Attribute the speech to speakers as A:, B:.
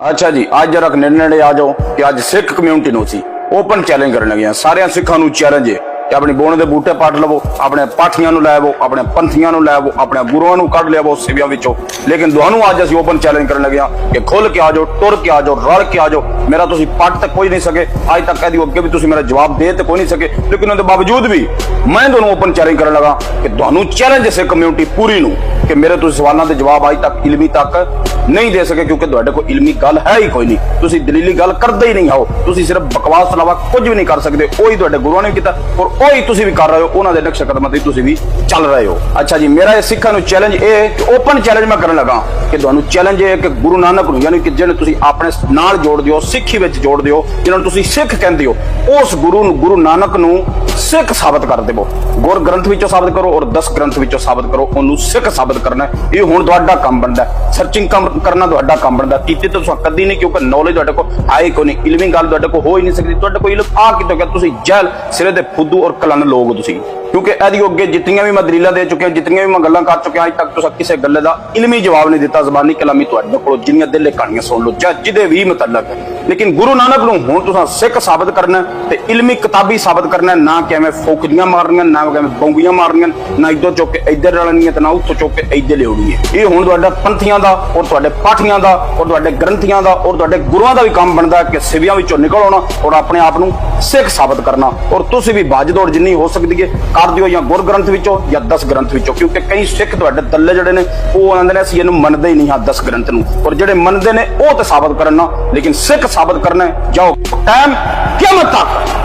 A: ਅੱਛਾ ਜੀ, ਅੱਜ ਜਰਾ ਨਿਰਣੇ ਆ ਜਾਓ ਕਿ ਅੱਜ ਸਿੱਖ ਕਮਿਊਨਿਟੀ ਨੂੰ ਸੀ ਓਪਨ ਚੈਲੰਜ ਕਰਨ ਲੱਗੇ ਆ ਸਾਰਿਆਂ ਸਿੱਖਾਂ ਨੂੰ ਚੈਲੰਜ ਹੈ। ਕਿ ਆਪਣੀ ਬੋਣ ਦੇ ਬੂਟੇ ਪੱਟ ਲਵੋ, ਆਪਣੇ ਪਾਠੀਆਂ ਨੂੰ ਲੈ ਆਵੋ, ਆਪਣੇ ਪੰਥੀਆਂ ਨੂੰ ਲੈ ਆਵੋ, ਆਪਣੇ ਗੁਰੂਆਂ ਨੂੰ ਕੱਢ ਲਿਆਵੋ ਸਿਵਿਆਂ ਵਿੱਚੋਂ। ਲੇਕਿਨ ਤੁਹਾਨੂੰ ਅੱਜ ਅਸੀਂ ਓਪਨ ਚੈਲੰਜ ਕਰਨ ਲੱਗੇ ਆ ਕਿ ਖੁੱਲ ਕੇ ਆ ਜਾਓ, ਟੁਰ ਕੇ ਆ ਜਾਓ, ਰਲ ਕੇ ਆ ਮੇਰਾ ਤੁਸੀਂ ਪੱਟ ਤੱਕ ਕੋਈ ਨਹੀਂ ਸਕੇ। ਅੱਜ ਤੱਕ ਕਹਦੀ ਅੱਗੇ ਵੀ ਤੁਸੀਂ ਮੇਰਾ ਜਵਾਬ ਦੇ ਤੇ ਕੋਈ ਨਹੀਂ ਸਕੇ। ਲੇਕਿਨ ਉਹਦੇ ਬਾਵਜੂਦ ਵੀ ਮੈਂ ਤੁਹਾਨੂੰ ਓਪਨ ਚੈਲੰਜ ਕਰਨ ਲੱਗਾ ਕਿ ਤੁਹਾਨੂੰ ਚੈਲੰਜ ਹੈ ਕਮਿਊਨਿਟੀ ਪੂਰੀ ਨੂੰ ਕਿ ਮੇਰੇ ਤੁਸੀਂ ਸਵਾਲਾਂ ਦੇ ਜਵਾਬ ਅੱਜ ਤੱਕ ਇਲਮੀ ਤੱਕ ਨਹੀਂ ਦੇ ਸਕੇ, ਕਿਉਂਕਿ ਤੁਹਾਡੇ ਕੋਲ ਇਲਮੀ ਗੱਲ ਹੈ ਹੀ ਕੋਈ ਨਹੀਂ। ਤੁਸੀਂ ਦਲੀਲੀ ਗੱਲ ਕਰਦੇ ਹੀ ਨਹੀਂ ਹੋ ਤੁਸੀਂ ਸਿਰਫ ਬਕਵਾਸ ਤੋਂ ਇਲਾਵਾ ਕੁਝ ਵੀ ਨਹੀਂ ਕਰ ਸਕਦੇ। ਉਹੀ ਤੁਹਾਡੇ ਗੁਰੂਆਂ ਨੇ ਕੀਤਾ। ਔਰ ਉਹੀ ਤੁਸੀਂ ਵੀ ਕਰ ਰਹੇ ਹੋ, ਉਹਨਾਂ ਦੇ ਨਕਸ਼ਾ ਕਦਮਾਂ ਤੇ ਤੁਸੀਂ ਵੀ ਚੱਲ ਰਹੇ ਹੋ। ਅੱਛਾ ਜੀ, ਮੇਰਾ ਇਹ ਸਿੱਖਾਂ ਨੂੰ ਚੈਲੰਜ ਇਹ ਹੈ ਕਿ ਓਪਨ ਚੈਲੰਜ ਮੈਂ ਕਰਨ ਲੱਗਾ। ਕਿ ਤੁਹਾਨੂੰ ਚੈਲੰਜ ਇਹ ਹੈ ਕਿ ਗੁਰੂ ਨਾਨਕ ਨੂੰ, ਯਾਨੀ ਕਿ ਜਿਹਨੂੰ ਤੁਸੀਂ ਆਪਣੇ ਨਾਲ ਜੋੜ ਦਿਓ, ਸਿੱਖੀ ਵਿੱਚ ਜੋੜ ਦਿਓ, ਜਿਹਨਾਂ ਨੂੰ ਤੁਸੀਂ ਸਿੱਖ ਕਹਿੰਦੇ ਹੋ, ਉਸ ਗੁਰੂ ਨੂੰ, ਗੁਰੂ ਨਾਨਕ ਨੂੰ ਸਿੱਖ ਸਾਬਤ ਕਰ ਦੇਵੋ। ਗੁਰ ਗ੍ਰੰਥ ਵਿੱਚੋਂ ਸਾਬਤ ਕਰੋ ਔਰ 10 ਗ੍ਰੰਥ ਵਿੱਚੋਂ ਸਾਬਤ ਕਰੋ, ਉਹਨੂੰ ਸਿੱਖ ਸਾਬਤ ਕਰਨਾ ਇਹ ਹੁਣ ਤੁਹਾਡਾ ਕੰਮ ਬਣਦਾ ਸਰਚਿੰਗ ਕਰਨਾ ਤੁਹਾਡਾ ਕੰਮ ਬਣਦਾ ਕੀਤੀ ਤਾਂ ਤੁਸੀਂ ਕਦੀ ਨਹੀਂ, ਕਿਉਂਕਿ ਨੌਲੇਜ ਤੁਹਾਡੇ ਕੋਲ ਆਈ ਕੋਈ ਨਹੀਂ? ਇਲਮੀ ਗੱਲ ਤੁਹਾਡੇ ਕੋਲ ਹੋ ਹੀ ਨਹੀਂ ਸਕਦੀ। ਤੁਹਾਡੇ ਕੋਲ ਇਲਮ ਆ ਕਿਤੋਂ ਗਿਆ? ਤੁਸੀਂ ਜਹਿਲ ਸਿਰੇ ਦੇ ਫੁੱਦੂ ਔਰ ਕਲਨ ਲੋਕ ਤੁਸੀਂ। ਕਿਉਂਕਿ ਇਹਦੀ ਅੱਗੇ ਜਿੰਨੀਆਂ ਵੀ ਮੈਂ ਦਲੀਲਾਂ ਦੇ ਚੁੱਕਿਆ ਜਿੰਨੀਆਂ ਵੀ ਮੈਂ ਗੱਲਾਂ ਕਰ ਚੁੱਕਿਆ, ਅੱਜ ਤੱਕ ਤੁਸੀਂ ਕਿਸੇ ਗੱਲ ਦਾ ਇਲਮੀ ਜਵਾਬ ਨਹੀਂ ਦਿੱਤਾ, ਜ਼ਬਾਨੀ ਕਲਾਮੀ ਤੁਹਾਡੇ ਕੋਲ ਜਿੰਨੀਆਂ ਦਿਲੇ ਕਹਾਣੀਆਂ ਸੁਣ ਲਓ ਜਾਂ ਜਿਹਦੇ ਵੀ ਮੁਤਲਕ ਹੈ। ਲੇਕਿਨ ਗੁਰੂ ਨਾਨਕ ਨੂੰ ਹੁਣ ਤੁਸੀਂ ਸਿੱਖ ਸਾਬਤ ਕਰਨਾ ਹੈ ਤੇ ਇਲਮੀ ਕਿਤਾਬੀ ਸਾਬਤ ਕਰਨਾ ਨਾ ਕਿ ਐਵੇਂ ਫੋਕਦੀਆਂ ਮਾਰਨੀਆਂ, ਨਾ ਕਿ ਐਵੇਂ ਬੌਂਗੀਆਂ ਮਾਰਨੀਆਂ, ਨਾ ਇੱਧਰ ਚੁੱਕ ਕੇ ਇੱਧਰ ਰਲਣੀਆਂ ਤੇ ਨਾ ਉੱਥੋਂ ਚੁੱਕ ਕੇ ਇੱਧਰ ਲਿਆਉਣੀ ਹੈ ਇਹ ਹੁਣ ਤੁਹਾਡਾ ਪੰਥੀਆਂ ਦਾ ਔਰ ਤੁਹਾਡੇ ਪਾਠੀਆਂ ਦਾ ਔਰ ਤੁਹਾਡੇ ਗ੍ਰੰਥੀਆਂ ਦਾ ਔਰ ਤੁਹਾਡੇ ਗੁਰੂਆਂ ਦਾ ਵੀ ਕੰਮ ਬਣਦਾ ਕਿ ਸਿਵਿਆਂ ਵਿੱਚੋਂ ਨਿਕਲ ਆਉਣਾ ਔਰ ਆਪਣੇ ਆਪ ਨੂੰ ਸਿੱਖ ਸਾਬਤ ਕਰਨਾ। ਔਰ ਤੁਸੀਂ ਵੀ ਬਾਜ ਦੌੜ ਜਿੰਨੀ ਹੋ ਸਕਦੀ ਹੈ ਕਰ ਦਿਓ ਜਾਂ ਗੁਰ ਗ੍ਰੰਥ ਵਿੱਚੋਂ ਜਾਂ 10 ਗ੍ਰੰਥ ਵਿੱਚੋਂ, ਕਿਉਂਕਿ ਕਈ ਸਿੱਖ ਤੁਹਾਡੇ ਦੱਲੇ ਜਿਹੜੇ ਨੇ, ਉਹ ਆਂਦੇ ਨੇ, ਅਸੀਂ ਇਹਨੂੰ ਮੰਨਦੇ ਹੀ ਨਹੀਂ ਹਾਂ 10 ਗ੍ਰੰਥ ਨੂੰ। ਔਰ ਜਿਹੜੇ ਮੰਨਦੇ ਨੇ, ਉਹ ਤੇ ਸਾਬਤ ਕਰਨ ਕਰਨਾ ਲੇਕਿਨ ਸਿੱਖ ਸਾਬਤ ਕਰਨਾ ਜਾਓ ਟਾਈਮ ਕਿਆਮਤ ਤੱਕ?